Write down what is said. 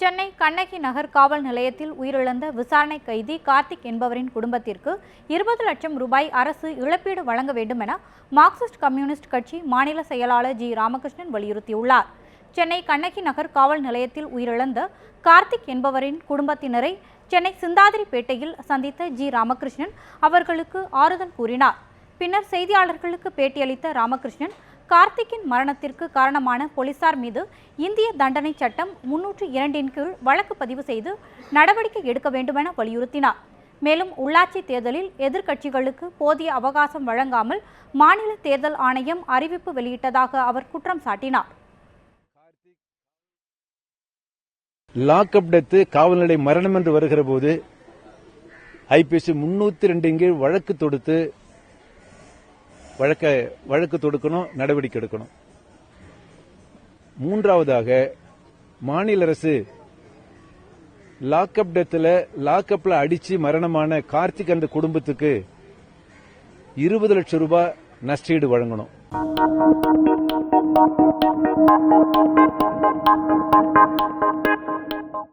சென்னை கண்ணகி நகர் காவல் நிலையத்தில் உயிரிழந்த விசாரணை கைதி கார்த்திக் என்பவரின் குடும்பத்திற்கு இருபது லட்சம் ரூபாய் அரசு இழப்பீடு வழங்க வேண்டும் என மார்க்சிஸ்ட் கம்யூனிஸ்ட் கட்சி மாநில செயலாளர் ஜி ராமகிருஷ்ணன் வலியுறுத்தியுள்ளார். சென்னை கண்ணகி நகர் காவல் நிலையத்தில் உயிரிழந்த கார்த்திக் என்பவரின் குடும்பத்தினரை சென்னை சிந்தாதிரிப்பேட்டையில் சந்தித்த ஜி ராமகிருஷ்ணன் அவர்களுக்கு ஆறுதல் கூறினார். பின்னர் செய்தியாளர்களுக்கு பேட்டியளித்த ராமகிருஷ்ணன் கார்த்திக்கின் மரணத்திற்கு காரணமான போலீசார் மீது இந்திய தண்டனை சட்டம் முன்னூற்று இரண்டின் கீழ் வழக்கு பதிவு செய்து நடவடிக்கை எடுக்க வேண்டுமென வலியுறுத்தினார். மேலும் உள்ளாட்சி தேர்தலில் எதிர்க்கட்சிகளுக்கு போதிய அவகாசம் வழங்காமல் மாநில தேர்தல் ஆணையம் அறிவிப்பு வெளியிட்டதாக அவர் குற்றம் சாட்டினார். லாக்அப் டெத்து காவல்நிலை மரணம் என்று வருகிற போது ஐபிசி முன்னூத்தி ரெண்டின் கீழ் வழக்கு தொடுத்து வழக்க வழக்கு தொடுக்கணும் நடவடிக்கை எடுக்கணும். மூன்றாவதாக மாநில அரசு லாக்அப் டெத்தில் லாக்அப்ல அடிச்சு மரணமான கார்த்திக் அந்த குடும்பத்துக்கு இருபது லட்சம் ரூபாய் நஷ்டீடு வழங்கணும்.